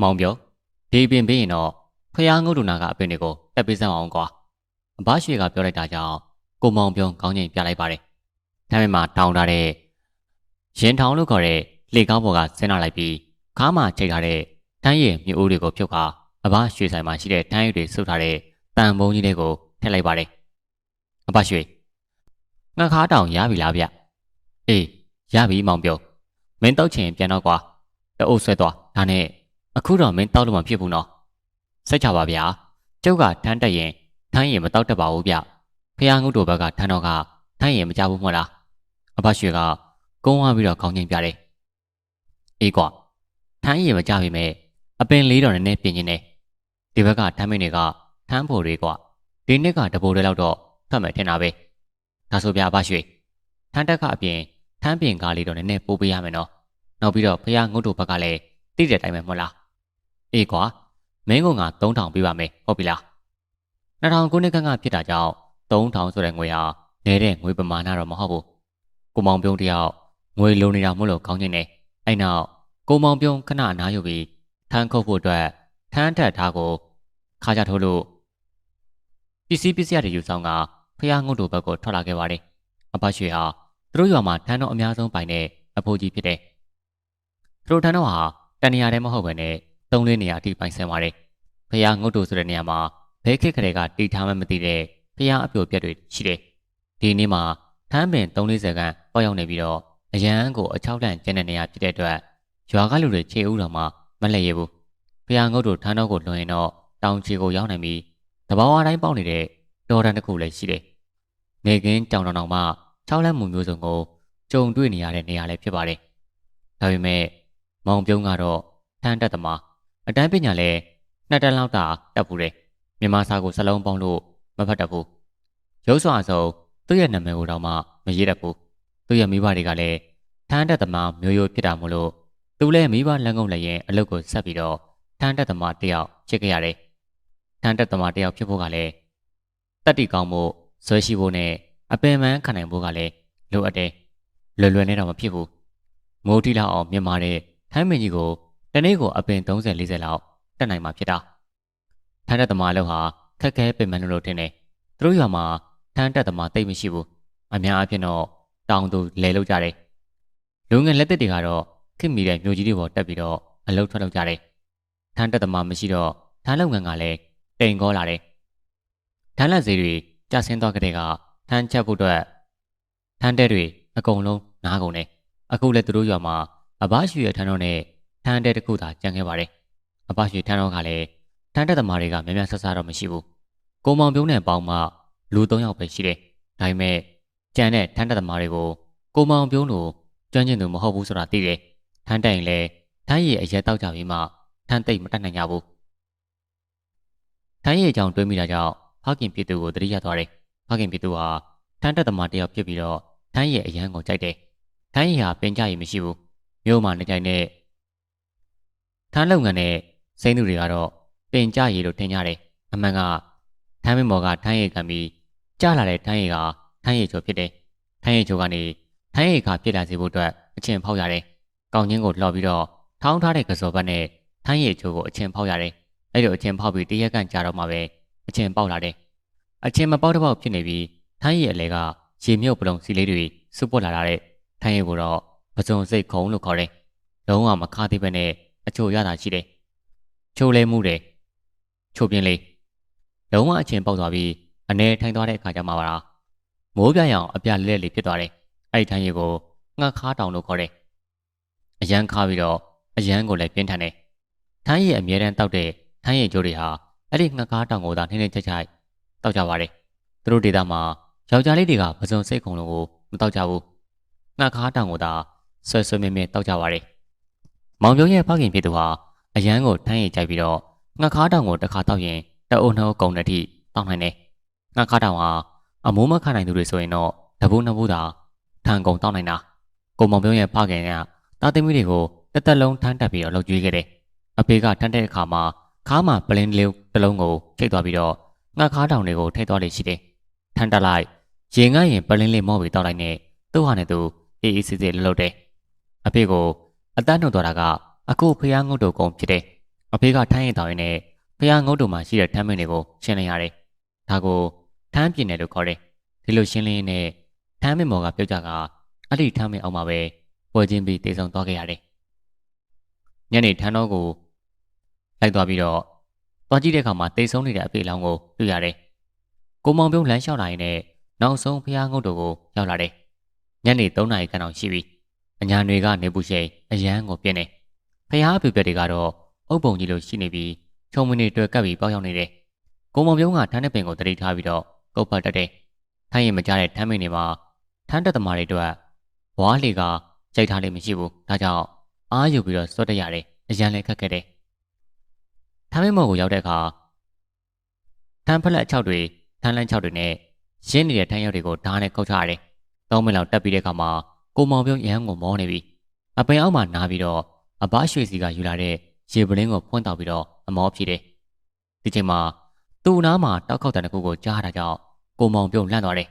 မောင်ပြောဒီပင်ပြီးရင်တော့ဖျားငုတ်တူနာကအပင်တွေကိုတက်ပေးစမ်းအောင်ကွာအဘရွှေကပြောလိုက်တာကြောင့်ကိုမောင်ပြုံးကောင်းချိန်ပြလိုက်ပါတယ်ဒါပေမဲ့တောင်းထားတဲ့ရင်ထောင်လို့ခေါ်တဲ့လေကောင်းပေါ်ကဆင်းလာလိုက်ပြီးခါးမှာချိန်ထားတဲ့တန်းရည်မြို့အိုးတွေကိုဖြုတ်ခါအဘရွှေဆိုင်မှာရှိတဲ့တန်းရည်တွေစုထားတဲ့တန်ပုံးကြီးတွေကိုထည့်လိုက်ပါတယ်အဘရွှေငါခါတောင်ရပြီလားဗျအေးရပြီမောင်ပြုံးမင်းတောက်ချင်ပြန်တော့ကွာတအုပ်ဆွဲသွားဒါနဲ့ အခုတော့မင်းတောက်လို့မဖြစ်ဘူးနော်စိတ်ချပါဗျာကျုပ်ကထမ်းတက်ရင်ထမ်းရင်မတောက်တတ်ပါဘူးဗျဖះငုတ်တို့ဘက်ကထမ်းတော့ကထမ်းရင်မကြဘူးမဟုတ်လားအဘရွှေကကုန်းဝါပြီးတော့ခေါင်းငိမ့်ပြတယ်အေးကွာထမ်းရင်မကြပြီမဲ့အပင်လေးတော်နည်းနည်းပြင်နေတယ်ဒီဘက်ကထမ်းမင်းတွေကထမ်းဖို့တွေကွာဒီနှစ်ကတပိုးတွေလောက်တော့ထွက်မယ်ထင်တာပဲဒါဆိုဗျာအဘရွှေထမ်းတက်ကအပြင်ထမ်းပြင်ကားလေးတော့နည်းနည်းပိုးပေးရမယ်နော်နောက်ပြီးတော့ဖះငုတ်တို့ဘက်ကလည်းတိတဲ့တိုင်းပဲမဟုတ်လား အေးကွာမင်းကငါ3000ပေးပါမယ်ဟုတ်ပြီလား2000ခုနှစ်ကကဖြစ်တာကြောင့်3000ဆိုတဲ့ငွေဟာနေတဲ့ငွေပမာဏတော့မဟုတ်ဘူးကိုမောင်ပြုံးတယောက်ငွေလိုနေတာမို့လို့ကောင်းနေတယ်အဲ့နောက်ကိုမောင်ပြုံးခဏအနားယူပြီးထမ်းခုတ်ဖို့အတွက်ထမ်းထက်ထားကိုခါကြထိုးလို့ပစ္စည်းပစ္စည်းတွေယူဆောင်ကဖះငုတ်တို့ဘက်ကိုထွက်လာခဲ့ပါတယ်အဘရွှေဟာသူတို့ရွာမှာထမ်းတော်အများဆုံးပိုင်တဲ့အဖိုးကြီးဖြစ်တယ်သူတို့ထမ်းတော်ဟာတနေရာတည်းမဟုတ်ဘဲနဲ့ သုံးလေးနေရာအထိပိုင်ဆိုင်ပါတယ်။ဖះငုတ်တို့ဆိုတဲ့နေရာမှာဘဲခစ်ခရဲကတီထားမှမသိတဲ့ဖះအပြိုပြက်တွေရှိတယ်။ဒီနေ့မှာထမ်းပင်340ခန်းပေါရောက်နေပြီးတော့အရန်ကိုအချောက်တန့်ကျန်တဲ့နေရာဖြစ်တဲ့အတွက်ရွာကလူတွေခြေဥတော်မှာမလှည့်ရဘူး။ဖះငုတ်တို့ထမ်းတော်ကိုလွှင်ရင်တော့တောင်ချီကိုရောက်နိုင်ပြီးတဘာဝတိုင်းပေါက်နေတဲ့တော်တန်တစ်ခုလည်းရှိတယ်။နေကင်းကြောင်တောင်တောင်မှ၆လက်မှုမျိုးစုံကိုကြုံတွေ့နေရတဲ့နေရာလည်းဖြစ်ပါတယ်။ဒါပေမဲ့မောင်ပြုံးကတော့ထမ်းတက်သမား အတန်းပညာလည်းနှစ်တန်းလောက်တာတက်ဘူးတယ်မြန်မာစာကိုစလုံးပေါင်းလို့မဖတ်တတ်ဘူးရုပ်စွာအစုံသူ့ရဲ့နာမည်ကိုတော့မှမရေးတတ်ဘူးသူ့ရဲ့မိဘတွေကလည်းထမ်းတက်သမားမျိုးရိုးဖြစ်တာမို့လို့သူလည်းမိဘလက်ငုံလည်းရင်အလုပ်ကိုဆက်ပြီးတော့ထမ်းတက်သမားတယောက်ဖြစ်ခဲ့ရတယ်ထမ်းတက်သမားတယောက်ဖြစ်ဖို့ကလည်းတက်တီကောင်းဖို့ဇွဲရှိဖို့နဲ့အပင်ပန်းခံနိုင်ဖို့ကလည်းလိုအပ်တယ်လွယ်လွယ်နဲ့တော့မဖြစ်ဘူးမိုးတိလောက်အောင်မြန်မာတဲ့ထမ်းမင်းကြီးကို တနေ့ကိုအပင်30 40လောက်တက်နိုင်မှာဖြစ်တာထမ်းတက်သမားလောက်ဟာခက်ခဲပင်ပန်းလို့ထင်တယ်သူတို့ရွာမှာထမ်းတက်သမားတိတ်မရှိဘူးအများအပြားတော့တောင်သူလဲလောက်ကြတယ်လူငယ်လက်သက်တွေကတော့ခင်မီတဲ့မြို့ကြီးတွေပေါ်တက်ပြီးတော့အလုပ်ထွက်လောက်ကြတယ်ထမ်းတက်သမားမရှိတော့ထမ်းလုပ်ငန်းကလည်းတိမ်ကောလာတယ်ထမ်းလက်စီတွေကျဆင်းသွားကြတဲ့ကထမ်းချက်ဖို့အတွက်ထမ်းတဲ့တွေအကုန်လုံးနားကုန်တယ်အခုလည်းသူတို့ရွာမှာအဘရွှေရထမ်းတော့နဲ့ ထမ်းတဲ့တခုသာကြံခဲ့ပါတယ်။အပရွှေထမ်းတော့ကလည်းထမ်းတဲ့သမားတွေကများများဆဆတော့မရှိဘူး။ကိုမောင်ပြုံးနဲ့ပေါင်းမှလူ၃ယောက်ပဲရှိတယ်။ဒါပေမဲ့ကြံတဲ့ထမ်းတဲ့သမားတွေကိုကိုမောင်ပြုံးတို့ကျွမ်းကျင်သူမဟုတ်ဘူးဆိုတာသိတယ်။ထမ်းတိုင်လည်းထမ်းရည်အရက်တောက်ကြပြီးမှထမ်းသိမ့်မတတ်နိုင်ကြဘူး။ထမ်းရည်အကြောင်းတွေးမိတာကြောင့်ဖခင်ပြည်သူကိုတတိယသွားတယ်။ဖခင်ပြည်သူဟာထမ်းတဲ့သမားတယောက်ဖြစ်ပြီးတော့ထမ်းရည်အရန်ကိုကြိုက်တယ်။ထမ်းရည်ဟာပင်ကြရည်မရှိဘူး။မြို့မှာနေကြတဲ့ ထမ်းလုပ်ငန်းနဲ့စိမ့်သူတွေကတော့ပင်ကြရည်လို့ထင်ကြတယ်အမှန်ကထမ်းမင်းမော်ကထမ်းရည်ခံပြီးကြလာတဲ့ထမ်းရည်ကထမ်းရည်ချိုဖြစ်တယ်ထမ်းရည်ချိုကနေထမ်းရည်ခါဖြစ်လာစေဖို့အတွက်အချင်းဖောက်ရတယ်ကောင်းချင်းကိုလှော်ပြီးတော့ထောင်းထားတဲ့ကစော်ဘတ်နဲ့ထမ်းရည်ချိုကိုအချင်းဖောက်ရတယ်အဲ့လိုအချင်းဖောက်ပြီးတရက်ကန့်ကြာတော့မှပဲအချင်းပေါက်လာတယ်အချင်းမပေါက်တော့ဖြစ်နေပြီးထမ်းရည်အလဲကရေမြုပ်ပလုံစီလေးတွေစုပွက်လာတဲ့ထမ်းရည်ကိုတော့ပစုံစိတ်ခုံလို့ခေါ်တယ်လုံးဝမခါသေးပဲနဲ့ အချိုရတာရှိတယ်။ချိုလဲမှုတယ်။ချိုပြင်းလေးလုံးဝအချင်းပေါက်သွားပြီးအနေထိုင်သွားတဲ့အခါကျမှပါလား။မိုးပြရောင်အပြလက်လေးဖြစ်သွားတယ်။အဲ့ဒီထိုင်ရီကိုငှက်ခါတောင်လို့ခေါ်တယ်။အရန်ခါပြီးတော့အရန်ကိုလည်းပြင်းထန်တယ်။ထိုင်းရီအမြဲတမ်းတောက်တဲ့ထိုင်းရီကျိုးတွေဟာအဲ့ဒီငှက်ခါတောင်ကိုသာနှင်းနှင်းချိုက်ချိုက်တောက်ကြပါတယ်။သူတို့ဒေသမှာယောက်ျားလေးတွေကပစုံစိတ်ခုံလုံးကိုမတောက်ကြဘူး။ငှက်ခါတောင်ကိုသာဆွဲဆွဲမြဲမြဲတောက်ကြပါတယ် မောင်ပြုံးရဲ့ဖခင်ဖြစ်သူဟာအရန်ကိုထမ်းရည်ကြိုက်ပြီးတော့ငှက်ခါတောင်ကိုတစ်ခါတောက်ရင်တအုပ်နှုတ်ကုံတဲ့ထိတောက်နိုင်တယ်။ငှက်ခါတောင်ဟာအမိုးမခနိုင်သူတွေဆိုရင်တော့တပူးနှစ်ပူးသာထန်ကုံတောက်နိုင်တာ။ကိုမောင်ပြုံးရဲ့ဖခင်ကတာသမီးတွေကိုတက်တက်လုံးထမ်းတက်ပြီးတော့လှုပ်ကြွေးခဲ့တယ်။အဖေကထမ်းတဲ့အခါမှာခါမှာပလင်းလေးတစ်လုံးကိုထိတ်သွားပြီးတော့ငှက်ခါတောင်တွေကိုထိတ်သွားလေရှိတယ်။ထမ်းတက်လိုက်ရင်ငတ်ရင်ပလင်းလေးမော့ပြီးတောက်လိုက်နဲ့သူ့ဟာနဲ့သူအေးအေးဆေးဆေးလှုပ်တယ်။အဖေကို အတန်းနှုတ်သွားတာကအခုဖျားငုတ်တို့ကုံဖြစ်တယ်အဖေကထမ်းရင်တောင်းရင်နဲ့ဖះငုတ်တုံမှာရှိတဲ့ထမ်းမင်းတွေကိုရှင်းလင်းရတယ်။ဒါကိုထမ်းပြင်းတယ်လို့ခေါ်တယ်။ဒီလိုရှင်းလင်းနဲ့ထမ်းမင်းမော်ကပြုတ်ကြကအဲ့ဒီထမ်းမင်းအောင်မှာပဲပွဲချင်းပြီးတေဆုံသွားခဲ့ရတယ်။ညနေထမ်းတော်ကိုလိုက်သွားပြီးတော့သွားကြည့်တဲ့အခါမှာတေဆုံနေတဲ့အဖေလောင်းကိုတွေ့ရတယ်။ကိုမောင်ပြုံးလမ်းလျှောက်လာရင်လည်းနောက်ဆုံးဖះငုတ်တုံကိုရောက်လာတယ်။ညနေ3နာရီခန့်အောင်ရှိပြီ။ အညာတွေကနေပူရှိန်အရန်ကိုပြင်းနေ။ဖះအဖေပြက်တွေကတော့အုပ်ပုံကြီးလိုရှိနေပြီးချုံမင်းတွေတွေ့ကပ်ပြီးပေါက်ရောက်နေတယ်။ကိုမောင်ပြုံးကထမ်းတဲ့ပင်ကိုတတိထားပြီးတော့ကုတ်ဖတ်တတ်တယ်။ထိုင်းရင်မကြတဲ့ထမ်းမင်းတွေမှာထမ်းတက်သမားတွေအတွက်ဝါးလေကကြိုက်ထားလိမ့်မရှိဘူး။ဒါကြောင့်အားယူပြီးတော့စွတ်တက်ရတယ်။အရန်လည်းခက်ခဲ့တယ်။ထမ်းမင်းမော်ကိုရောက်တဲ့အခါထမ်းဖလက်6တွေထမ်းလန်း6တွေနဲ့ရင်းနေတဲ့ထမ်းရောက်တွေကိုဓာတ်နဲ့ခုတ်ချရတယ်။သုံးမိနစ်လောက်တက်ပြီးတဲ့အခါမှာ ကိုမောင်ပြုံးရဟန်းကိုမောနေပြီ။အပင်အောက်မှာနားပြီးတော့အဘရွှေစီကယူလာတဲ့ရေပလင်းကိုဖွင့်တောက်ပြီးတော့အမောဖြစ်တယ်။ဒီချိန်မှာသူ့နားမှာတောက်ခေါက်တန်တစ်ခုကိုကြားတာကြောင့်ကိုမောင်ပြုံးလန့်သွားတယ်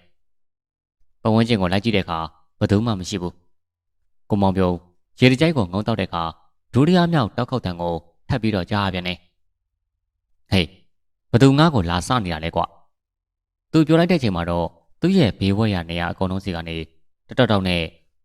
။ပဝန်းကျင်ကိုလိုက်ကြည့်တဲ့အခါဘယ်သူမှမရှိဘူး။ကိုမောင်ပြုံးရေတကြိုက်ကိုငုံတောက်တဲ့အခါဒုတိယမြောက်တောက်ခေါက်တန်ကိုထပ်ပြီးတော့ကြားရပြန်တယ်။ဟေးဘသူငါ့ကိုလာစနေတာလဲကွာ။သူပြောလိုက်တဲ့ချိန်မှာတော့သူ့ရဲ့ဘေးဝဲရနေရအကုန်လုံးစီကနေတတောက်တောက်နဲ့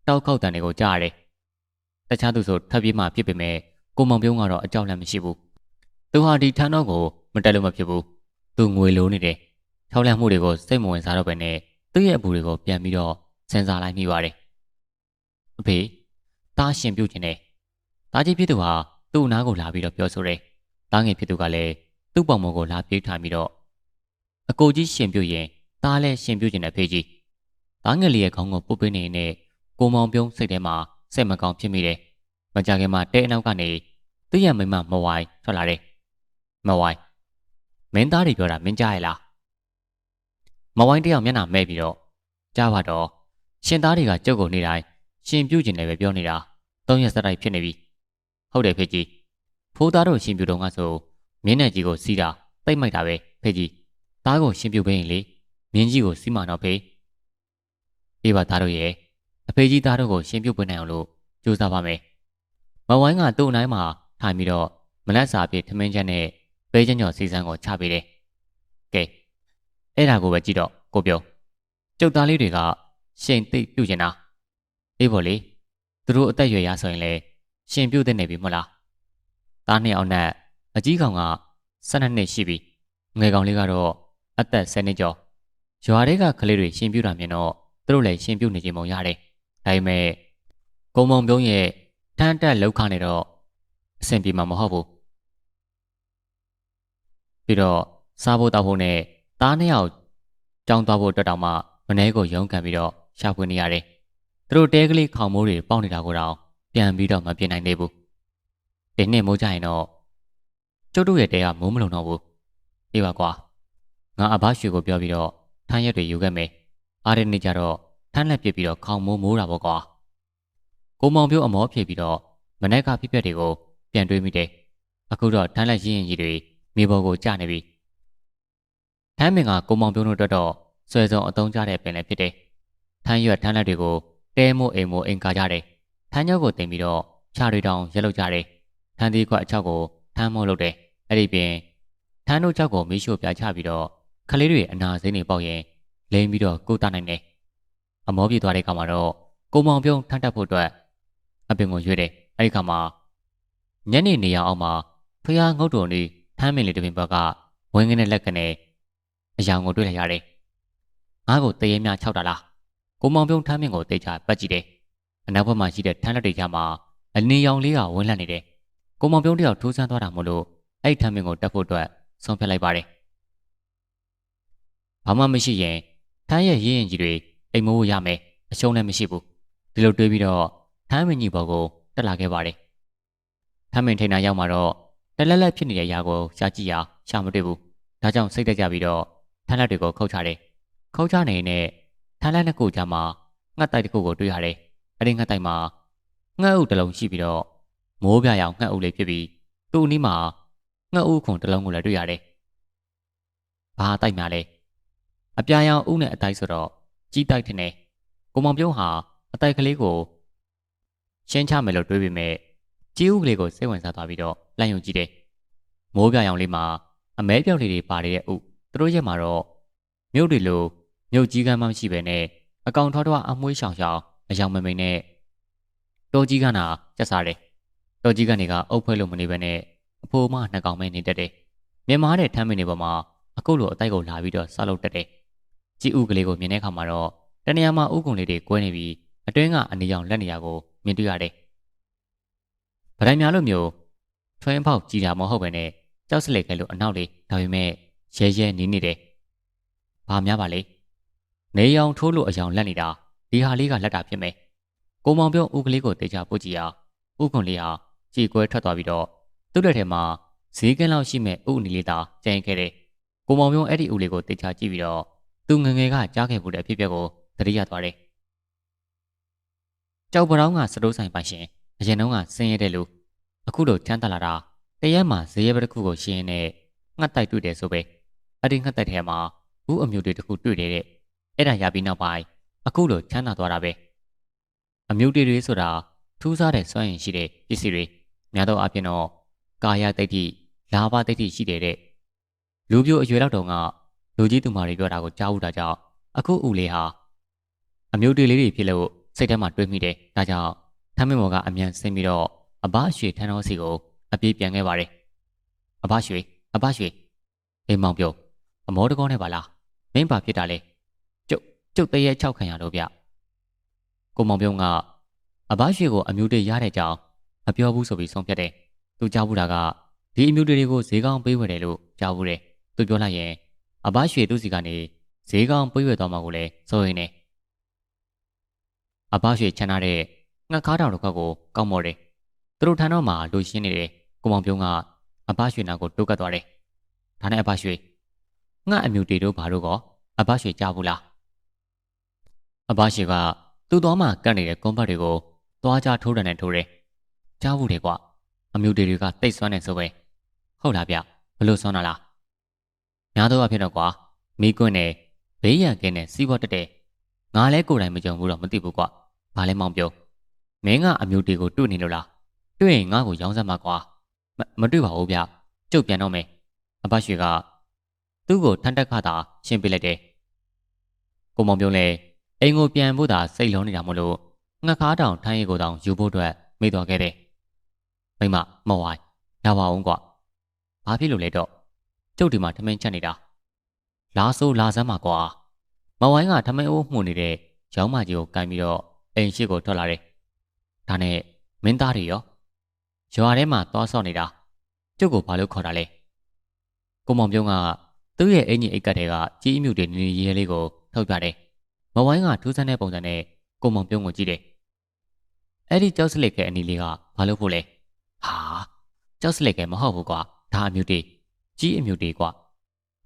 တောက်ခေါက်တန်တွေကိုကြားရတယ်။တခြားသူဆိုထပ်ပြီးမှဖြစ်ပေမဲ့ကိုမောင်ပြုံးကတော့အကြောက်လန့်မရှိဘူး။သူဟာဒီထန်းတော့ကိုမတက်လို့မဖြစ်ဘူး။သူငွေလိုနေတယ်။ထောက်လန့်မှုတွေကိုစိတ်မဝင်စားတော့ပဲနဲ့သူ့ရဲ့အပူတွေကိုပြန်ပြီးတော့စဉ်းစားလိုက်မိပါတယ်။အဖေတားရှင်ပြုတ်ခြင်းနဲ့တားကြီးဖြစ်သူဟာသူ့အနားကိုလာပြီးတော့ပြောဆိုတယ်။တားငယ်ဖြစ်သူကလည်းသူ့ပုံပေါ်ကိုလာပြေးထားပြီးတော့အကိုကြီးရှင်ပြုတ်ရင်တားလည်းရှင်ပြုတ်ခြင်းနဲ့ဖေးကြီး။တားငယ်လေးရဲ့ခေါင်းကိုပုတ်ပေးနေနဲ့ ကိုမောင်ပြုံးစိတ်ထဲမှာစိတ်မကောင်းဖြစ်မိတယ်။မကြခင်မှာတဲအနောက်ကနေသူ့ရဲ့မိမမဝိုင်းထွက်လာတယ်။မဝိုင်းမင်းသားတွေပြောတာမင်းကြားရဲ့လား။မဝိုင်းတယောက်မျက်နှာမဲ့ပြီးတော့ကြားပါတော့ရှင်သားတွေကကြုတ်ကုန်နေတိုင်းရှင်ပြုတ်ကျင်တယ်ပဲပြောနေတာသုံးရက်စတိုက်ဖြစ်နေပြီ။ဟုတ်တယ်ဖေကြီး။ဖိုးသားတို့ရှင်ပြုတ်တော့ကဆိုမြင်းနဲ့ကြီးကိုစီးတာတိတ်မိုက်တာပဲဖေကြီး။သားကိုရှင်ပြုတ်ပေးရင်လေမြင်းကြီးကိုစီးမတော့ဖေ။အေးပါသားတို့ရဲ့ အဖေကြီးသားတို့ကိုရှင်ပြုတ်ပေးနိုင်အောင်လို့ကြိုးစားပါမယ်။မဝိုင်းကသူ့အနိုင်မှာထိုင်ပြီးတော့မလက်စာပြေထမင်းချက်နဲ့ပဲချင်ကျော်စီစံကိုချပေးတယ်။ကဲအဲ့ဒါကိုပဲကြည့်တော့ကိုပြောကျုပ်သားလေးတွေကရှင်သိပ်ပြုတ်ကျင်တာအေးပေါ့လေသူတို့အသက်ရွယ်ရဆိုရင်လေရှင်ပြုတ်တဲ့နေပြီမဟုတ်လား။သားနှစ်အောင်နဲ့အကြီးကောင်က12နှစ်ရှိပြီငယ်ကောင်လေးကတော့အသက်10နှစ်ကျော်ရွာတွေကကလေးတွေရှင်ပြုတ်တာမြင်တော့သူတို့လည်းရှင်ပြုတ်နေကြပုံရတယ်။ ဒါပေမဲ့ကုံမုံပြုံးရဲ့တန်းတက်လောက်ခနေတော့အဆင်ပြေမှာမဟုတ်ဘူးပြီးတော့စားဖို့တောက်ဖို့နဲ့သားနှစ်ယောက်ကြောင်းသွားဖို့အတွက်တောင်မှမနှဲကိုရုန်းကန်ပြီးတော့ရှာဖွေနေရတယ်သူတို့တဲကလေးခေါင်မိုးတွေပေါက်နေတာကိုတော့ပြန်ပြီးတော့မပြင်နိုင်သေးဘူးဒီနှစ်မိုးကြရင်တော့ကျုပ်တို့ရဲ့တဲကမိုးမလုံတော့ဘူးအေးပါကွာငါအဘရွှေကိုပြောပြီးတော့ထမ်းရက်တွေယူခဲ့မယ်အားရနေကြတော့ ထမ်းလက်ပြစ်ပြီးတော့ခေါင်မိုးမိုးတာပေါ့ကွာကိုမောင်ပြိုးအမောဖြေပြီးတော့မနေ့ကဖြစ်ပျက်တွေကိုပြန်တွေးမိတယ်။အခုတော့ထမ်းလက်ရင်းရင်ကြီးတွေမြေပေါ်ကိုကျနေပြီ။ထမ်းမင်ကကိုမောင်ပြုံးတို့အတွက်တော့ဆွဲစုံအတုံးကြတဲ့ပင်လည်းဖြစ်တယ်။ထမ်းရွက်ထမ်းလက်တွေကိုတဲမို့အိမ်မို့အိမ်ကာကြတယ်။ထမ်းညောက်ကိုတင်ပြီးတော့ခြာတွေတောင်ရက်လောက်ကြတယ်။ထမ်းသီးခွက်အချောက်ကိုထမ်းမို့လုပ်တယ်။အဲ့ဒီပြင်ထမ်းတို့ချောက်ကိုမီးရှို့ပြချပြီးတော့ခလေးတွေအနာစိမ့်နေပေါက်ရင်လိမ့်ပြီးတော့ကိုတနိုင်တယ်။ အမောပြေးသွားတဲ့ခါမှာတော့ကိုမောင်ပြုံးထမ်းတက်ဖို့အတွက်အပင်ကိုရွေးတယ်။အဲ့ဒီခါမှာညနေနေရအောင်မှာဖျားငုတ်တော်နေထမ်းမင်လေးတပင်ဘက်ကဝင်းငင်းတဲ့လက်ကနေအယောင်ကိုတွေ့လိုက်ရတယ်။ငါ့ကိုတရေမြ၆တာလား။ကိုမောင်ပြုံးထမ်းမင်ကိုတေချာပတ်ကြည့်တယ်။အနောက်ဘက်မှာရှိတဲ့ထမ်းလက်တွေကြားမှာအနည်းရောင်လေးကဝင်းလန့်နေတယ်။ကိုမောင်ပြုံးတယောက်ထိုးဆန်းသွားတာမို့လို့အဲ့ထမ်းမင်ကိုတက်ဖို့အတွက်ဆုံးဖြတ်လိုက်ပါတယ်။ဘာမှမရှိရင်ထမ်းရဲ့ရင်းရင်ကြီးတွေ အိမ်မိုးရမယ်အရှုံးလည်းမရှိဘူး။ဒီလိုတွေးပြီးတော့ထမ်းမင်ကြီးဘော်ကိုတက်လာခဲ့ပါတယ်။ထမ်းမင်ထိန်နာရောက်မှာတော့တလက်လက်ဖြစ်နေတဲ့ຢာကိုရှာကြည့်ရရှာမတွေ့ဘူး။ဒါကြောင့်စိတ်တက်ကြပြီးတော့ထမ်းလက်တွေကိုခုတ်ချတယ်။ခုတ်ချနေနဲ့ထမ်းလက်နှစ်ခုကြားမှာငှက်တိုက်တစ်ခုကိုတွေ့ရတယ်။အဲဒီငှက်တိုက်မှာငှက်အုပ်တစ်လုံးရှိပြီးတော့မိုးပြရောင်ငှက်အုပ်လေးဖြစ်ပြီးသူ့အနီးမှာငှက်အုပ်ခွန်တစ်လုံးကိုလည်းတွေ့ရတယ်။ဘာတိုက်များလဲ။အပြာရောင်အုပ်နဲ့အတိုက်ဆိုတော့ ကြီးတိုက်ထင်တယ်။ကိုမောင်ပြုံးဟာအတိုက်ကလေးကိုရှင်းချမယ်လို့တွေးပေမဲ့ကြီးဦးကလေးကိုစိတ်ဝင်စားသွားပြီးတော့လန့်ယုံကြည့်တယ်မိုးပြရောင်လေးမှာအမဲပြောက်လေးတွေပါနေတဲ့ဥသူတို့ရက်မှာတော့မြုပ်တွေလိုမြုပ်ကြီးကမ်းမှမရှိပဲနဲ့အကောင်ထောက်တော့အမွှေးရှောင်ရှောင်အယောင်မမိန်နဲ့တော်ကြီးကနာကျက်စားတယ်တော်ကြီးကနေကအုပ်ဖွဲ့လို့မနေပဲနဲ့အဖိုးမနှစ်ကောင်ပဲနေတတ်တယ်မြန်မာတဲ့ထမ်းမင်းတွေပေါ်မှာအခုလိုအတိုက်ကိုလာပြီးတော့ဆောက်လုပ်တတ်တယ် ကြည်ဥကလေးကိုမြင်တဲ့အခါမှာတော့တနေရာမှာဥကုံလေးတွေကွဲနေပြီးအတွင်းကအနီရောင်လက်နေရာကိုမြင်တွေ့ရတယ်ဗဒိုင်များလိုမျိုးထွင်းပေါက်ကြည်တာမဟုတ်ပဲနဲ့ကြောက်စလေခဲလို့အနောက်လေးဒါပေမဲ့ရဲရဲနီးနေတယ်။ဘာများပါလဲ။နေရောင်ထိုးလို့အယောင်လက်နေတာဒီဟာလေးကလက်တာဖြစ်မယ်။ကိုမောင်ပြုံးဦးကလေးကိုတေချာပုတ်ကြည့်အောင်ဥခွန်လေးဟာကြည်ကွဲထွက်သွားပြီးတော့သူ့လက်ထဲမှာဈေးကန်းလောက်ရှိမဲ့ဥနီလေးသာကျန်ခဲ့တယ်။ကိုမောင်ပြုံးအဲ့ဒီဥလေးကိုတေချာကြည့်ပြီးတော့ သူငငယ်ကကြားခဲ့မှုတဲ့အဖြစ်အပျက်ကိုသတိရသွားတယ်။ကြောက်ပတောင်းကစတိုးဆိုင်ပိုင်ရှင်အရင်တုန်းကဆင်းရဲတဲ့လူအခုတော့ချမ်းသာလာတာတရက်မှာဇေယျဘတစ်ခုကိုရှင်းနေငှက်တိုက်တွေ့တယ်ဆိုပဲအဲ့ဒီငှက်တိုက်ထဲမှာဘူးအမျိုးတွေတစ်ခုတွေ့တယ်တဲ့အဲ့ဒါရပြီးနောက်ပိုင်းအခုလိုချမ်းသာသွားတာပဲအမျိုးတွေတွေဆိုတာထူးဆန်းတဲ့စွမ်းရည်ရှိတဲ့ပစ္စည်းတွေများသောအားဖြင့်တော့ကာယတိတ်တိလာဘတိတ်တိရှိတယ်တဲ့လူပြိုအရွယ်လောက်တုန်းက လူကြီးသူမတွေပြောတာကိုကြားဦးတာကြောင့်အခုဦးလေးဟာအမျိုးတွေလေးတွေဖြစ်လို့စိတ်ထဲမှာတွေးမိတယ်ဒါကြောင့်ထမ်းမင်းမော်ကအမြန်ဆင်းပြီးတော့အဘရွှေထန်းတော်စီကိုအပြေးပြန်ခဲ့ပါတယ်။အဘရွှေအဘရွှေအိမ်မောင်ပြောအမောတကောနဲ့ပါလားမင်းဘာဖြစ်တာလဲကျုပ်ကျုပ်တရေ၆ခံရတော့ဗျ။ကိုမောင်ပြုံးကအဘရွှေကိုအမျိုးတွေရတဲ့ကြောင်မပြောဘူးဆိုပြီးဆုံးဖြတ်တယ်။သူကြားဘူးတာကဒီအမျိုးတွေကိုဈေးကောင်းပေးဝယ်တယ်လို့ကြားဘူးတယ်။သူပြောလိုက်ရင် အဘရွှေသူ့စီကနေဈေးကောင်းပေးဝယ်သွားမှာကိုလည်းစိုးရင်နဲ့အဘရွှေချမ်းထားတဲ့ငှက်ကားတောင်တစ်ခွက်ကိုကောက်မော်တယ်သူတို့ထမ်းတော့မှလူရှင်းနေတယ်ကိုမောင်ပြုံးကအဘရွှေနာကိုတိုးကတ်သွားတယ်ဒါနဲ့အဘရွှေငှက်အမျိုးတေတို့ဘာလို့ကောအဘရွှေကြားဘူးလားအဘရွှေကသူ့သွားမှကတ်နေတဲ့ကွန်ဘတ်တွေကိုသွားကြထိုးတယ်နဲ့ထိုးတယ်ကြားဘူးတယ်ကွအမျိုးတေတွေကတိတ်ဆွမ်းနေဆိုပဲဟုတ်လားဗျဘလို့ဆွမ်းတာလား များတော့အဖြစ်တော့ကွာမိကွန်းနဲ့ဘေးရန်ကင်းနဲ့စီးပွားတက်တဲ့ငါလဲကိုယ်တိုင်မကြုံဘူးတော့မသိဘူးကွဘာလဲမောင်ပြုံးမင်းကအမျိုးတေကိုတွေ့နေလို့လားတွေ့ရင်ငါ့ကိုရောင်းစမ်းပါကွာမတွေ့ပါဘူးဗျကျုပ်ပြန်တော့မယ်အဘရွှေကသူ့ကိုထန်တက်ခတာရှင်းပြလိုက်တယ်ကိုမောင်ပြုံးလဲအိမ်ကိုပြန်ဖို့သာစိတ်လုံးနေတာမို့လို့ငှက်ခါတောင်ထိုင်းရီကိုတောင်ယူဖို့အတွက်မေ့သွားခဲ့တယ်မိမမဝိုင်းလာပါအောင်ကွာဘာဖြစ်လို့လဲတော့ ကျုပ်ဒီမှာထမင်းချက်နေတာလာဆိုးလာစမ်းပါကွာမဝိုင်းကထမင်းအိုးမှုနေတဲ့ရောင်းမကြီးကိုကန်ပြီးတော့အိမ်ရှိကိုထွက်လာတယ်ဒါနဲ့မင်းသားတွေရောရွာထဲမှာသွားဆော့နေတာကျုပ်ကိုဘာလို့ခေါ်တာလဲကိုမောင်ပြုံးကသူ့ရဲ့အင်ကြီးအိတ်ကတ်တွေကကြီးအမြူတွေနေရဲလေးကိုထုတ်ပြတယ်မဝိုင်းကထူးဆန်းတဲ့ပုံစံနဲ့ကိုမောင်ပြုံးကိုကြည့်တယ်အဲ့ဒီကြောက်စလက်ကအနီလေးကဘာလို့ဖို့လဲဟာကြောက်စလက်ကမဟုတ်ဘူးကွာဒါအမြူတွေ ကြီးအမြူတွေကွာ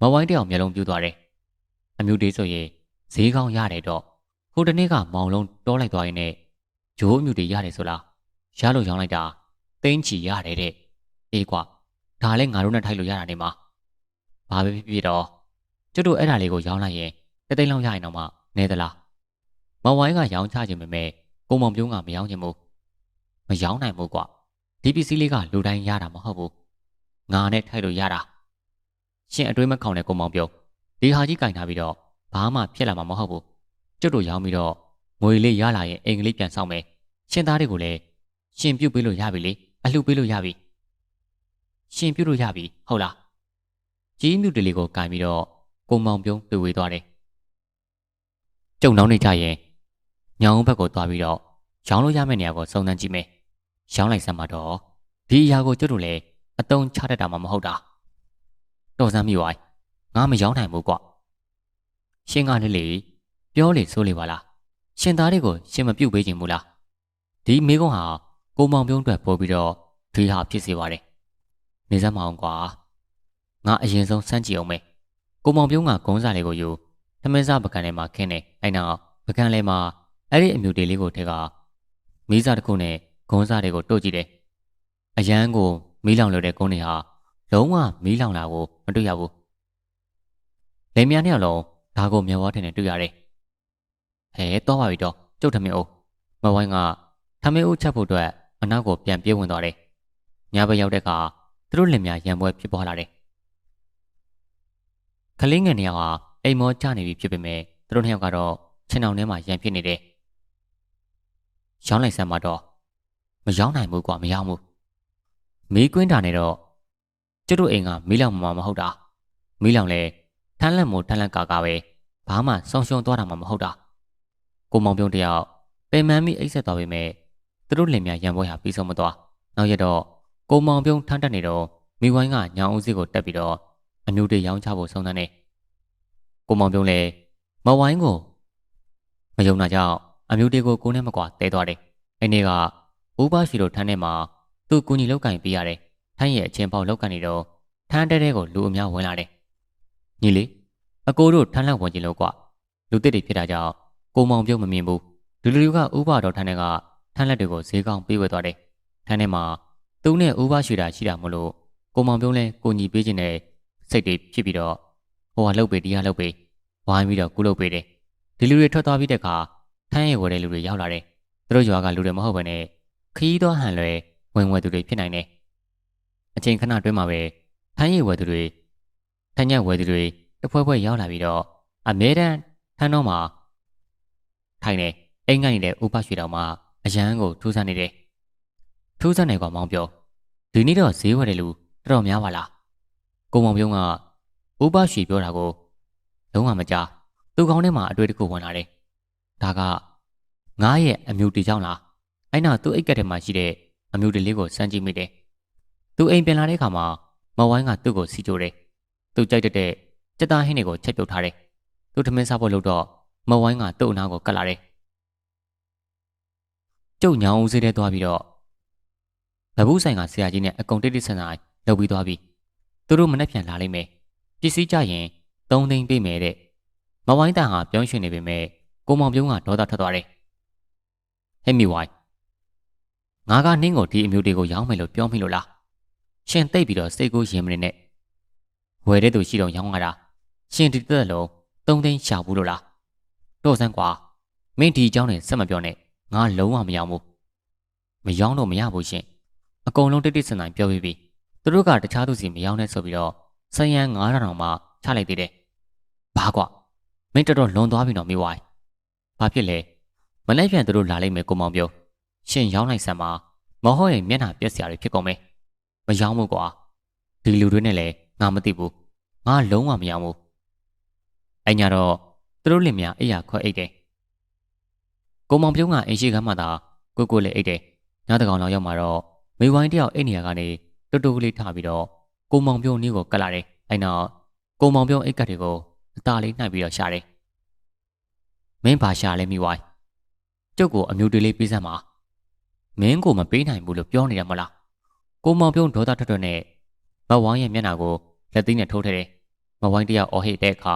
မဝိုင်းတယောက်မျက်လုံးပြူးသွားတယ်အမြူတွေဆိုရင်ဈေးကောင်းရတယ်တော့ဟိုတနေ့ကမောင်လုံးတောလိုက်သွားရင်နဲ့ဂျိုးအမြူတွေရတယ်ဆိုလားရလို့ရောင်းလိုက်တာသိန်းချီရတယ်တဲ့အေးကွာဒါလည်းငါတို့နဲ့ထိုက်လို့ရတာနေမှာဘာပဲဖြစ်ဖြစ်တော့ကျွတ်တို့အဲ့ဒါလေးကိုရောင်းလိုက်ရင်တသိန်းလောက်ရရင်တော့မှနေသလားမဝိုင်းကရောင်းချခြင်းပဲမဲ့ကိုမောင်ပြုံးကမရောင်းချင်ဘူးမရောင်းနိုင်ဘူးကွာဒီပစ္စည်းလေးကလူတိုင်းရတာမဟုတ်ဘူးငါနဲ့ထိုက်လို့ရတာ ရှင်အတွေးမခေါင်တဲ့ကိုမောင်ပြုံးဒီဟာကြီးကင်ထားပြီးတော့ဘာမှဖြစ်လာမှာမဟုတ်ဘူးကျွတ်တို့ရောင်းပြီးတော့ငွေလေးရလာရင်အင်္ဂလိပ်ပြန်ဆောင်မယ်ရှင်သားတွေကိုလည်းရှင်ပြုတ်ပေးလို့ရပြီလေအလှပေးလို့ရပြီရှင်ပြုတ်လို့ရပြီဟုတ်လားကြီးမြူတလီကိုကင်ပြီးတော့ကိုမောင်ပြုံးတွေ့ဝေးသွားတယ်ကျုံနှောင်းနေကြရင်ညောင်ဘက်ကိုသွားပြီးတော့ရောင်းလို့ရမယ့်နေရာကိုစုံစမ်းကြည့်မယ်ရောင်းလိုက်စမ်းပါတော့ဒီအရာကိုကျွတ်တို့လည်းအတုံးချတတ်တာမှမဟုတ်တာ တော်စမ်းမိဝိုင်းငါမရောင်းနိုင်ဘူးကွရှင်ကလည်းလေပြောလေဆိုလေပါလားရှင်သားတွေကိုရှင်မပြုတ်ပေးခြင်းမူလားဒီမိကုန်းဟာကိုမောင်ပြုံးအတွက်ပို့ပြီးတော့ဒီဟာဖြစ်စေပါတယ်နေစမ်းမအောင်ကွာငါအရင်ဆုံးစမ်းကြည့်အောင်မယ်ကိုမောင်ပြုံးကဂုံးစားလေးကိုယူသမင်းစားပကံထဲမှာခင်းနေအဲ့နောက်ပကံလေးမှာအဲ့ဒီအမြူတေလေးကိုထည့်ကမီးစားတစ်ခုနဲ့ဂုံးစားတွေကိုတို့ကြည့်တယ်အရန်ကိုမီးလောင်လို့တဲ့ဂုံးတွေဟာ လုံးဝမီးလောင်လာကိုမတွေ့ရဘူးလင်မြန်းနှစ်ယောက်လုံးဒါကိုမျက်ဝါးထင်နဲ့တွေ့ရတယ်ဟဲတော့ပါပြီတော့ကျုပ်ထမင်းအိုးမဝိုင်းကထမင်းအိုးချက်ဖို့အတွက်အနောက်ကိုပြန်ပြေးဝင်သွားတယ်ညဘက်ရောက်တဲ့အခါသူတို့လင်များရံပွဲဖြစ်ပွားလာတယ်။ကလေးငယ်နှစ်ယောက်ဟာအိမ်မောကျနေပြီဖြစ်ပေမဲ့သူတို့နှစ်ယောက်ကတော့ခြေနှောင်ထဲမှာရံဖြစ်နေတယ်။ရောင်းလိုက်စမ်းမတော့မရောင်းနိုင်ဘူးကွာမရောင်းဘူး။မီးကွင်းတာနဲ့တော့ ကျတို့အိမ်ကမီးလောင်မှာမဟုတ်တာ။မီးလောင်လဲထမ်းလက်မို့ထမ်းလက်ကာကာပဲဘာမှဆုံးရှုံးသွားတာမှမဟုတ်တာ။ကိုမောင်ပြုံးတယောက်ပင်မန်းမိအိတ်ဆက်သွားပေမဲ့သူတို့လင်မြရံပွဲဟာပြီးဆုံးမသွား။နောက်ရတော့ကိုမောင်ပြုံးထမ်းတက်နေတော့မိဝိုင်းကညောင်ဦးစီးကိုတက်ပြီးတော့အမျိုးတွေရောင်းချဖို့ဆုံးသန်းနေ။ကိုမောင်ပြုံးလည်းမဝိုင်းကိုမယုံတာကြောင့်အမျိုးတွေကိုကိုနဲ့မကွာတဲသွားတယ်။အဲ့နေ့ကဦးပါရှိတို့ထမ်းထဲမှာသူ့ကူညီလောက်ကင်ပေးရတယ်။ ထမ်းရဲ့အချင်းပေါက်လောက်ကန်နေတော့ထမ်းတဲတဲကိုလူအများဝင်လာတယ်။ညီလေးအကိုတို့ထမ်းလက်ဝင်ကြည့်လို့ကွာလူတစ်တွေဖြစ်တာကြောင့်ကိုမောင်ပြုံးမမြင်ဘူးလူလူကဥပတော်ထမ်းတဲ့ကထမ်းလက်တွေကိုဈေးကောင်းပေးဝဲသွားတယ်ထမ်းထဲမှာသူနဲ့ဥပရွှေတာရှိတာမလို့ကိုမောင်ပြုံးလဲကိုညီပေးခြင်းနဲ့စိတ်တွေဖြစ်ပြီးတော့ဟိုဟာလှုပ်ပေးတရားလှုပ်ပေးဝိုင်းပြီးတော့ကုလုပ်ပေးတယ်ဒီလူတွေထွက်သွားပြီးတဲ့အခါထမ်းရဲဝဲတဲ့လူတွေရောက်လာတယ်သူတို့ရွာကလူတွေမဟုတ်ဘဲနဲ့ခီးသောဟန်လွယ်ဝင်ဝဲသူတွေဖြစ်နိုင်တယ် အချိန်ခဏတွင်းမှာပဲထမ်းရဲဝဲသူတွေထမ်းညက်ဝဲသူတွေတဖွဲဖွဲရောက်လာပြီးတော့အမဲတန်းထမ်းတော်မှာထိုင်နေအိမ်ငိုင်းနေတဲ့ဥပရွှေတော်မှာအရန်ကိုထူးဆန်းနေတယ်ထူးဆန်းနေကောင်မောင်ပြောဒီနေ့တော့ဈေးဝယ်တယ်လူတော်တော်များပါလားကိုမောင်ပြုံးကဥပရွှေပြောတာကိုလုံးဝမကြားသူ့ကောင်းထဲမှာအတွေ့အကြုံဝင်လာတယ်ဒါကငါးရဲ့အမျိုးတီကြောင့်လားအဲ့နောက်သူ့အိတ်ကက်ထဲမှာရှိတဲ့အမျိုးတီလေးကိုစမ်းကြည့်မိတယ် သူအိမ်ပြန်လာတဲ့အခါမှာမဝိုင်းကသူ့ကိုစီကြိုတယ်သူကြိုက်တဲ့စက်သားဟင်းတွေကိုချက်ပြုတ်ထားတယ်သူထမင်းစားဖို့လုပ်တော့မဝိုင်းကသူ့အနာကိုကတ်လာတယ်ကျုပ်ညောင်ဦးစေးတဲ့သွားပြီးတော့ဗဘူးဆိုင်ကဆရာကြီးနဲ့အကုန်တိတ်တိတ်ဆန်ဆန်လုပ်ပြီးသွားပြီသူတို့မနှက်ပြန်လာလိမ့်မယ်ပစ္စည်းကြရင်၃သိန်းပေးမယ်တဲ့မဝိုင်းတန်ဟာပြောင်းရွှင်နေပေမဲ့ကိုမောင်ပြုံးကဒေါသထွက်သွားတယ်ဟဲ့မိဝိုင်းငါကနင်းကိုဒီအမျိုးတွေကိုရောင်းမယ်လို့ပြောမိလို့လား ရှင်တိတ်ပြီးတော့စိတ်ကိုရင်မနေနဲ့ဝယ်တဲ့သူရှိတော့ရောင်းရတာရှင်ဒီတက်လုံး၃သိန်းရှာဘူးလို့လားတော့စမ်းကွာမင်းဒီအကြောင်းနဲ့စက်မပြောနဲ့ငါလုံးဝမရောဘူးမရောတော့မရဘူးရှင်အကုန်လုံးတိတ်တိတ်ဆန်ဆန်ပြောပြီးပြီသူတို့ကတခြားသူစီမရောင်းနဲ့ဆိုပြီးတော့ဆန်ရန်9000တောင်မှချလိုက်သေးတယ်ဘာကွာမင်းတော်တော်လွန်သွားပြီနော်မိဝိုင်းဘာဖြစ်လဲမနေ့ပြန်သူတို့လာလိုက်မယ်ကိုမောင်ပြောရှင်ရောင်းလိုက်စမ်းပါမဟုတ်ရင်မျက်နှာပြက်စရာတွေဖြစ်ကုန်မယ် မရောင်းဘူးကွာဒီလူတွေနဲ့လည်းငါမသိဘူးငါလုံးဝမရောင်းဘူးအဲ့ညတော့သူတို့လင်များအိယာခွဲအိတ်တယ်ကိုမောင်ပြုံးကအိမ်ရှိကမ်းမှသာကိုကိုလေးအိတ်တယ်ညတကောင်လောက်ရောက်မှာတော့မိဝိုင်းတယောက်အိတ်နေရာကနေတူတူကလေးထားပြီးတော့ကိုမောင်ပြုံးနီးကိုကတ်လာတယ်အဲ့နောက်ကိုမောင်ပြုံးအိတ်ကတ်တွေကိုအသားလေးနှိုက်ပြီးတော့ရှာတယ်မင်းဘာရှာလဲမိဝိုင်းကျုပ်ကိုအမျိုးတွေလေးပေးစမ်းပါမင်းကိုမပေးနိုင်ဘူးလို့ပြောနေတယ်မလား ကိုမောင်ပြုံးဒေါသထွက်ထွက်နဲ့မဝိုင်းရဲ့မျက်နှာကိုလက်သိမ်းနဲ့ထိုးထည့်တယ်မဝိုင်းတယောက်အော်ဟစ်တဲ့အခါ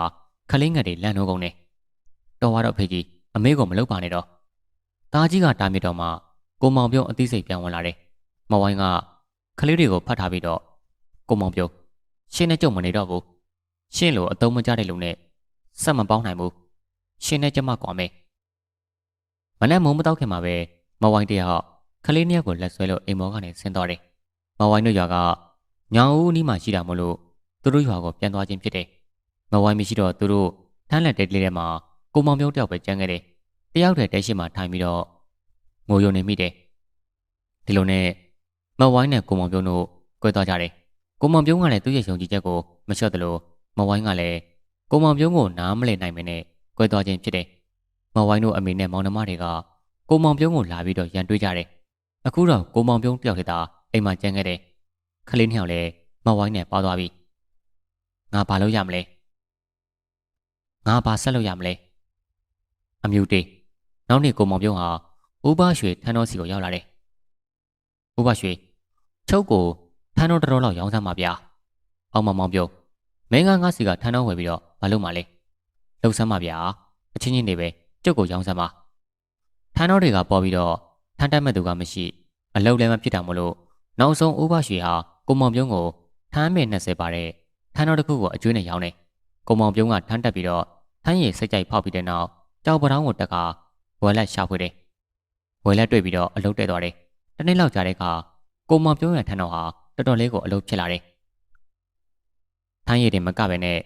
ခလင်းငယ်တွေလန့်နှိုးကုန်တယ်တော်သွားတော့ဖေကြီးအမေကိုမလုပ်ပါနဲ့တော့သားကြီးကတားမြစ်တော့မှကိုမောင်ပြုံးအသိစိတ်ပြန်ဝင်လာတယ်မဝိုင်းကခလေးတွေကိုဖတ်ထားပြီးတော့ကိုမောင်ပြုံးရှင်းနဲ့ကြုံမနေတော့ဘူးရှင်းလို့အတုံးမကြတဲ့လူနဲ့ဆက်မပေါင်းနိုင်ဘူးရှင်းနဲ့ကြမကွာမယ်မနဲ့မုံမတော့ခင်မှာပဲမဝိုင်းတယောက်ခလေးနှစ်ယောက်ကိုလက်ဆွဲလို့အိမ်မောကနေဆင်းသွားတယ် မဝိုင်းတို့ရွာကညောင်ဦးနီးမှရှိတာမို့လို့သူတို့ရွာကိုပြန်သွားခြင်းဖြစ်တယ်မဝိုင်းမရှိတော့သူတို့ထမ်းလက်တဲကလေးထဲမှာကိုမောင်ပြုံးတယောက်ပဲကျန်ခဲ့တယ်တယောက်တည်းတဲရှိမှထိုင်ပြီးတော့ငိုယုံနေမိတယ်ဒီလိုနဲ့မဝိုင်းနဲ့ကိုမောင်ပြုံးတို့ကြွယ်သွားကြတယ်ကိုမောင်ပြုံးကလည်းသူ့ရဲ့ယုံကြည်ချက်ကိုမလျှော့သလိုမဝိုင်းကလည်းကိုမောင်ပြုံးကိုနားမလည်နိုင်မနဲ့ကြွယ်သွားခြင်းဖြစ်တယ်မဝိုင်းတို့အမေနဲ့မောင်နှမတွေကကိုမောင်ပြုံးကိုလာပြီးတော့ရန်တွေးကြတယ်အခုတော့ကိုမောင်ပြုံးတယောက်တည်းသာ အိမ်မှာကျန်ခဲ့တယ်ခလေးနှစ်ယောက်လည်းမဝိုင်းနဲ့ပါသွားပြီငါဘာလုပ်ရမလဲငါဘာဆက်လုပ်ရမလဲအမျိုးတေးနောက်နေ့ကိုမောင်ပြုံးဟာဥပရွှေထန်းတော်စီကိုရောက်လာတယ်ဥပရွှေချုပ်ကိုထန်းတော်တော်လောက်ရောင်းစမ်းပါဗျာအောင်မောင်မောင်ပြုံးမင်းကငါစီကထန်းတော်ဝယ်ပြီးတော့မလုပ်မှလဲလှုပ်စမ်းပါဗျာအချင်းချင်းတွေပဲကျုပ်ကိုရောင်းစမ်းပါထန်းတော်တွေကပေါ်ပြီးတော့ထန်းတက်မဲ့သူကမရှိအလုတ်လည်းမဖြစ်တာမလို့ နောက်ဆုံးဥပရွှေဟာကိုမောင်ပြုံးကိုထန်းမဲ့20ပါတဲ့ထန်းတော်တစ်ခုကိုအကျွေးနဲ့ရောင်းတယ်ကိုမောင်ပြုံးကထန်းတက်ပြီးတော့ထန်းရည်စိတ်ကြိုက်ဖောက်ပြီးတဲ့နောက်ကြောက်ပတောင်းကိုတက်ကဝယ်လက်ရှာဖွေတယ်ဝယ်လက်တွေ့ပြီးတော့အလုတ်တဲသွားတယ်တနေ့လောက်ကြာတဲ့အခါကိုမောင်ပြုံးရထန်းတော်ဟာတော်တော်လေးကိုအလုပ်ဖြစ်လာတယ်။ထမ်းရည်တွေမကပဲနဲ့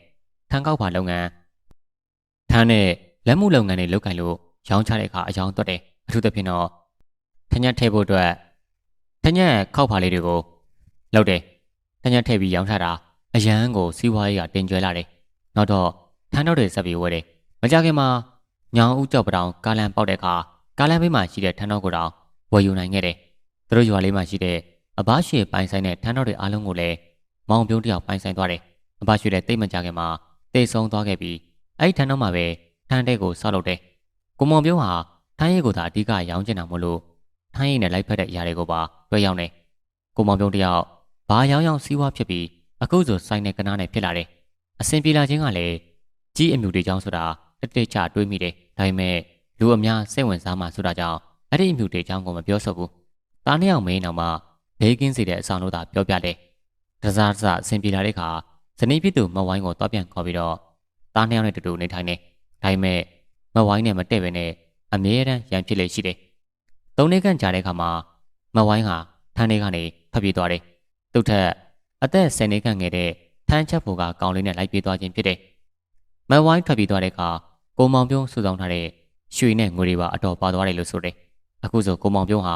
ထမ်းကောက်ပါလုပ်ငန်းထမ်းနဲ့လက်မှုလုပ်ငန်းတွေလုပ်ကင်လို့ရောင်းချတဲ့အခါအယောင်သွတ်တယ်။အထူးသဖြင့်တော့ထညက်ထည့်ဖို့အတွက် ထညက်ခောက်ပါလေးတွေကိုလုပ်တယ်။ထညက်ထည့်ပြီးရောင်းချတာအရန်ကိုစီးပွားရေးကတင်ကြွလာတယ်။နောက်တော့ထမ်းတော့တွေဆက်ပြီးဝဲတယ်။မကြခင်မှာညောင်ဦးကြောက်ပတောင်ကားလန်ပေါက်တဲ့အခါကားလန်ဘေးမှာရှိတဲ့ထမ်းတော့ကိုတောင်ဝယ်ယူနိုင်ခဲ့တယ်။သူတို့ရွာလေးမှာရှိတဲ့အဘရွှေပိုင်ဆိုင်တဲ့ထမ်းတော်တွေအားလုံးကိုလည်းမောင်ပြုံးတယောက်ပိုင်ဆိုင်သွားတယ်။အဘရွှေလည်းတိတ်မကြခင်မှာတိတ်ဆုံးသွားခဲ့ပြီးအဲ့ဒီထမ်းတော်မှာပဲထမ်းတဲ့ကိုဆောက်လုပ်တယ်။ကိုမောင်ပြုံးဟာထမ်းရည်ကိုသာအဓိကရောင်းချင်တာမို့လို့ထမ်းရည်နဲ့လိုက်ဖက်တဲ့အရာတွေကိုပါ တွဲရောက်နေ။ကိုမောင်ပြုံးတယောက်ဘာရောင်းရောင်းစီးပွားဖြစ်ပြီးအခုဆိုဆိုင်နဲ့ကနားနဲ့ဖြစ်လာတယ်။အစင်ပြေလာခြင်းကလည်းကြီးအမြူတွေကြောင့်ဆိုတာတစ်တိတ်ချတွေးမိတယ်။ဒါပေမဲ့လူအများစိတ်ဝင်စားမှဆိုတာကြောင့်အဲ့ဒီအမြူတွေကြောင့်ကိုမပြောဆိုဘူး။တားနှစ်ယောက်မင်းအောင်မှဘေးကင်းစေတဲ့အဆောင်တို့သာပြောပြတယ်။တစားတစားအဆင်ပြေလာတဲ့အခါဇနီးဖြစ်သူမဝိုင်းကိုတော့ပြန်ခေါ်ပြီးတော့တားနှစ်ယောက်နဲ့တူတူနေထိုင်နေ။ဒါပေမဲ့မဝိုင်းနဲ့မတည့်ပဲနဲ့အမြဲတမ်းရန်ဖြစ်လေရှိတယ်။သုံးနှစ်ခန့်ကြာတဲ့အခါမှာ မဝိုင်းဟာထန်းလေးကနေဖပ်ပြေးသွားတယ်။သူ့ထက်အသက်10နှစ်ခန့်ငယ်တဲ့ထန်းချက်ဖို့ကကောင်းလေးနဲ့လိုက်ပြေးသွားခြင်းဖြစ်တယ်။မဝိုင်းထွက်ပြေးသွားတဲ့အခါကိုမောင်ပြုံးစုဆောင်ထားတဲ့ရွှေနဲ့ငွေတွေပါအတော်ပါသွားတယ်လို့ဆိုတယ်။အခုဆိုကိုမောင်ပြုံးဟာ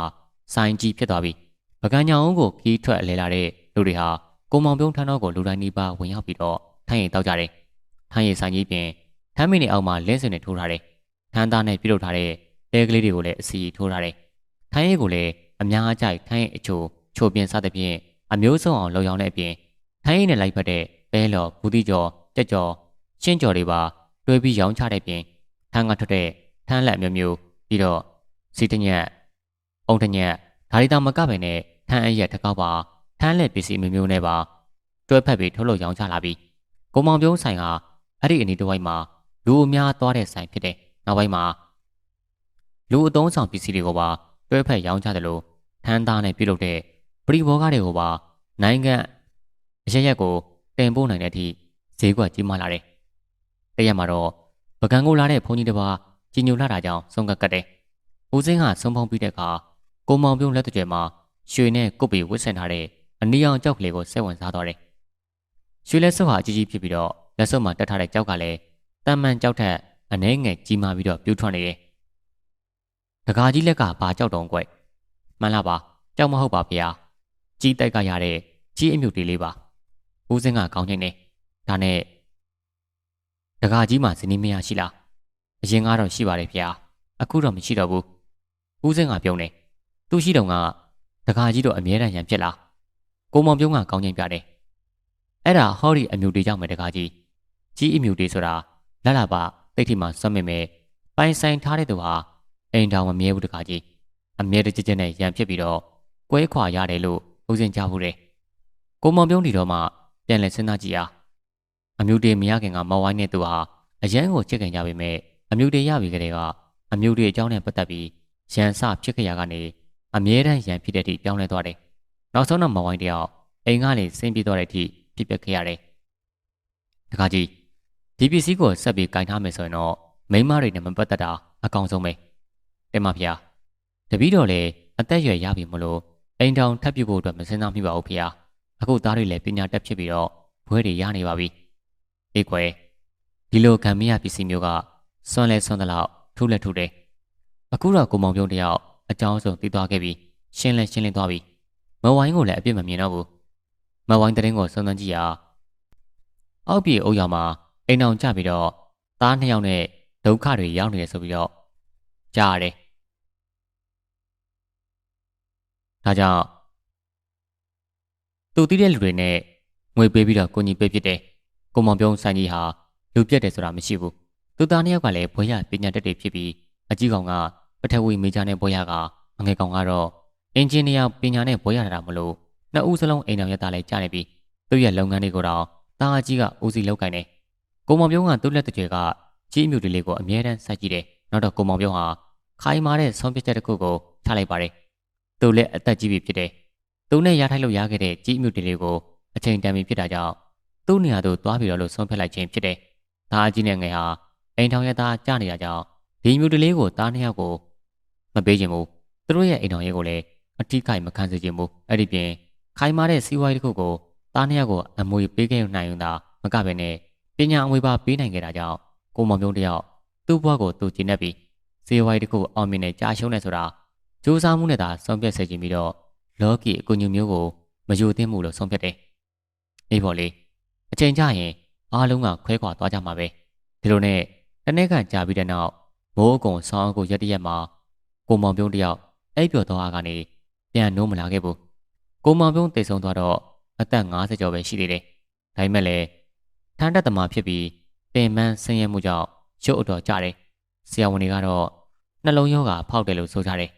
စိုင်းကြီးဖြစ်သွားပြီ။ပကံညောင်ကိုခီးထွက်လဲလာတဲ့လူတွေဟာကိုမောင်ပြုံးထန်းတော်ကိုလူတိုင်းနီးပါးဝင်ရောက်ပြီးတော့ထိုင်းရင်တောက်ကြတယ်။ထိုင်းရင်ဆိုင်ကြီးပြင်ထမ်းမင်းတွေအောက်မှာလင်းစင်တွေထိုးထားတယ်။ထန်းသားနဲ့ပြုလုပ်ထားတဲ့တဲကလေးတွေကိုလည်းအစီထိုးထားတယ်။ထိုင်းရင်ကိုလည်း အများအကြိုက်ထိုင်းရင်အချိုချိုပြင်းစသဖြင့်အမျိုးစုံအောင်လုံရောင်းတဲ့အပြင်ထိုင်းရင်နဲ့လိုက်ဖက်တဲ့ပဲလော်ဘူးတိကျော်တက်ကျော်ရှင်းကျော်တွေပါတွဲပြီးရောင်းချတဲ့ပြင်ထန်းကထွက်တဲ့ထန်းလက်မျိုးမျိုးပြီးတော့စီတညက်အုံတညက်ဒါရီတာမကပဲနဲ့ထန်းအရက်တစ်ကောက်ပါထန်းလက်ပစ္စည်းမျိုးမျိုးနဲ့ပါတွဲဖက်ပြီးထုတ်လုပ်ရောင်းချလာပြီးကိုမောင်ပြုံးဆိုင်ဟာအဲ့ဒီအနီးတစ်ဝိုက်မှာလူအများသွားတဲ့ဆိုင်ဖြစ်တဲ့နောက်ပိုင်းမှာလူအုံဆောင်ပစ္စည်းတွေကိုပါ တွဲဖက်ရောင်းချတယ်လို့ထန်းသားနဲ့ပြုလုပ်တဲ့ပရိဘောဂတွေကိုပါနိုင်ငံအရရက်ကိုတင်ပို့နိုင်တဲ့အထိဈေးကွက်ကြီးမားလာတယ်။တရက်မှာတော့ပကံကိုလာတဲ့ဘုန်းကြီးတစ်ပါးကြီးညိုလာတာကြောင့်ဆုံးကတ်ကတ်တယ်။ဦးစင်းကဆုံးဖုံးပြီးတဲ့အခါကိုမောင်ပြုံးလက်တကြွယ်မှာရွှေနဲ့ကုတ်ပြီးဝစ်ဆင်ထားတဲ့အနီရောင်ကြောက်ကလေးကိုစိတ်ဝင်စားသွားတယ်။ရွှေလက်စုပ်ဟာကြီးကြီးဖြစ်ပြီးတော့လက်စုပ်မှာတက်ထားတဲ့ကြောက်ကလည်းတမ်းမှန်ကြောက်ထက်အနှဲငယ်ကြီးမားပြီးတော့ပြူးထွန်းနေတယ်။ တကာကြီးလက်ကဘာကြောက်တုံးကွ။မှန်လားပါကြောက်မဟုတ်ပါဗျာ။ကြီးတိုက်ကရတဲ့ကြီးအမြုပ်တွေလေးပါ။ဦးစင်းကကောင်းနေတယ်။ဒါနဲ့တကာကြီးမှာဇနီးမယားရှိလား။အရင်ကတော့ရှိပါတယ်ဗျာ။အခုတော့မရှိတော့ဘူး။ဦးစင်းကပြုံးနေ။သူ့ရှိတုံကတကာကြီးတော့အမြဲတမ်းရံဖြစ်လား။ကိုမောင်ပြုံးကကောင်းချင်းပြတယ်။အဲ့ဒါဟောဒီအမြုပ်တွေကြောင့်ပဲတကာကြီး။ကြီးအမြုပ်တွေဆိုတာလလပါတိတ်ထိမှစွန့်မိမယ်ပိုင်ဆိုင်ထားတဲ့သူဟာ အိမ်တော်မမြဲဘူးတကာကြီး။အမြဲတကြကြနဲ့ရံဖြစ်ပြီးတော့ကွဲခွာရတယ်လို့ဦးစင်းကြားဘူးတယ်။ကိုမောင်ပြုံးဒီတော့မှပြန်လဲစဉ်းစားကြည့်အားအမျိုးတွေမရခင်ကမောင်ဝိုင်းနဲ့သူဟာအရန်ကိုချစ်ခင်ကြပေမဲ့အမျိုးတွေရပြီကလေးကအမျိုးတွေအကြောင်းနဲ့ပတ်သက်ပြီးရန်စဖြစ်ခရာကနေအမြဲတမ်းရန်ဖြစ်တဲ့အထိပြောင်းလဲသွားတယ်။နောက်ဆုံးတော့မောင်ဝိုင်းတယောက်အိမ်ကနေဆင်းပြေးသွားတဲ့အထိဖြစ်ပျက်ခဲ့ရတယ်။တခါကြီးဒီပစ္စည်းကိုဆက်ပြီးကင်ထားမယ်ဆိုရင်တော့မိန်းမတွေနဲ့မပတ်သက်တာအကောင်းဆုံးပဲ။ တင်ပါဗျာ။တပီးတော့လေအသက်ရွယ်ရပြီမလို့အိမ်တောင်ထပ်ပြုတ်ဖို့အတွက်မစင်စားမိပါဘူးဖေ။အခုသားတွေလည်းပညာတက်ဖြစ်ပြီးတော့ဘွဲတွေရနေပါပြီ။အေးကွယ်ဒီလိုခံမရပစ္စည်းမျိုးကစွန့်လဲစွန့်သလောက်ထူးလက်ထူးတယ်။အခုတော့ကိုမောင်ပြုံးတယောက်အကြောင်းဆုံးသိသွားခဲ့ပြီးရှင်းလဲရှင်းလင်းသွားပြီ။မဝိုင်းကိုလည်းအပြစ်မမြင်တော့ဘူး။မဝိုင်းတရင်ကိုစုံစမ်းကြည့်ရအောက်ပြေအုပ်ရမှာအိမ်အောင်ကြပြီးတော့သားနှစ်ယောက်နဲ့ဒုက္ခတွေရောက်နေတယ်ဆိုပြီးတော့ကြားရတယ်။ ဒါကြောင့်သူသိတဲ့လူတွေနဲ့ငွေပေးပြီးတော့ကိုကြီးပေးဖြစ်တယ်။ကိုမောင်ပြုံးဆိုင်ကြီးဟာလူပြတ်တယ်ဆိုတာမရှိဘူး။သူသားနှစ်ယောက်ကလည်းဘွဲရပညာတတ်တွေဖြစ်ပြီးအကြီးကောင်ကပထဝီမေဂျာနဲ့ဘွဲရကအငယ်ကောင်ကတော့အင်ဂျင်နီယာပညာနဲ့ဘွဲရတာမလို့နှစ်ဦးစလုံးအိမ်တော်ရတာလည်းကြားနေပြီးသူ့ရဲ့လုပ်ငန်းတွေကိုတော့တာအကြီးကဦးစီးလုပ်ကိုင်နေ။ကိုမောင်ပြုံးကသူ့လက်တကြွယ်ကကြီးအမြူတွေလေးကိုအမြဲတမ်းစိုက်ကြည့်တယ်။နောက်တော့ကိုမောင်ပြုံးဟာခိုင်မာတဲ့ဆုံးဖြတ်ချက်တစ်ခုကိုချလိုက်ပါတယ်။ သူလည်းအသက်ကြီးပြီဖြစ်တယ်။သူနဲ့ရထိုက်လို့ရခဲ့တဲ့ကြီးအမြူတွေလေးကိုအချိန်တန်ပြီဖြစ်တာကြောင့်သူ့နေရာသို့သွားပြီးတော့လို့ဆုံးဖြတ်လိုက်ခြင်းဖြစ်တယ်။ဒါအကြီးနဲ့ငယ်ဟာအိမ်ထောင်ရသားကြားနေတာကြောင့်ဒီမျိုးတလေးကိုတားနှစ်ယောက်ကိုမပေးခြင်းဘူး။သူတို့ရဲ့အိမ်ထောင်ရေးကိုလည်းအထိခိုက်မခံစေခြင်းဘူး။အဲ့ဒီပြင်ခိုင်မာတဲ့စီးပွားရေးတစ်ခုကိုသားနှစ်ယောက်ကိုအမွေပေးခဲ့နိုင်ုံသာမကဘဲနဲ့ပညာအမွေပါပေးနိုင်ခဲ့တာကြောင့်ကိုမောင်ပြုံးတယောက်သူ့ဘဝကိုသူကျင့်နေပြီးစီးပွားရေးတစ်ခုအောင်မြင်နေကြာရှုံးနေဆိုတာ စူးစမ်းမှုနဲ့သာဆုံးဖြတ်စေချင်ပြီးတော့လော်ကီအကူအညီမျိုးကိုမယူသင့်မှုလို့ဆုံးဖြတ်တယ်။အေးပေါ့လေအချိန်ကြရင်အားလုံးကခွဲခွာသွားကြမှာပဲဒီလိုနဲ့တနေ့ကကြာပြီးတဲ့နောက်မိုးအကုံဆောင်းအကိုရက်တရက်မှာကိုမောင်ပြုံးတယောက်အိပ်ပျော်သွားကနေပြန်နိုးမလာခဲ့ဘူးကိုမောင်ပြုံးတိတ်ဆုံးသွားတော့အသက်50ကျော်ပဲရှိသေးတယ်ဒါပေမဲ့လည်းထန်းတက်သမားဖြစ်ပြီးပင်မဆင်းရဲမှုကြောင့်ရုပ်အတော်ကြတယ်ဆရာဝန်တွေကတော့နှလုံးရောဂါဖောက်တယ်လို့ဆိုကြတယ်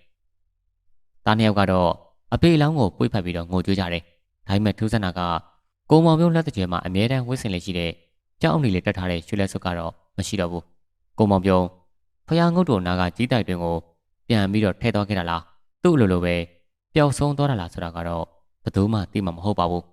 တားနှစ်ယောက်ကတော့အဖေလောင်းကိုပွေးဖက်ပြီးတော့ငိုကြွေးကြတယ်ဒါပေမဲ့ထူးဆန်းတာကကိုမောင်ပြုံးလက်တကြွယ်မှာအမြဲတမ်းဝှက်စင်လေးရှိတဲ့ကြောက်အုံလေးတက်ထားတဲ့ရွှေလက်စွပ်ကတော့မရှိတော့ဘူးကိုမောင်ပြုံးဖယားငုတ်တော်နာကကြီးတိုက်တွင်ကိုပြန်ပြီးတော့ထဲသွားခဲ့တာလားသူ့အလိုလိုပဲပျောက်ဆုံးသွားတာလားဆိုတာကတော့ဘယ်သူမှသိမှာမဟုတ်ပါဘူး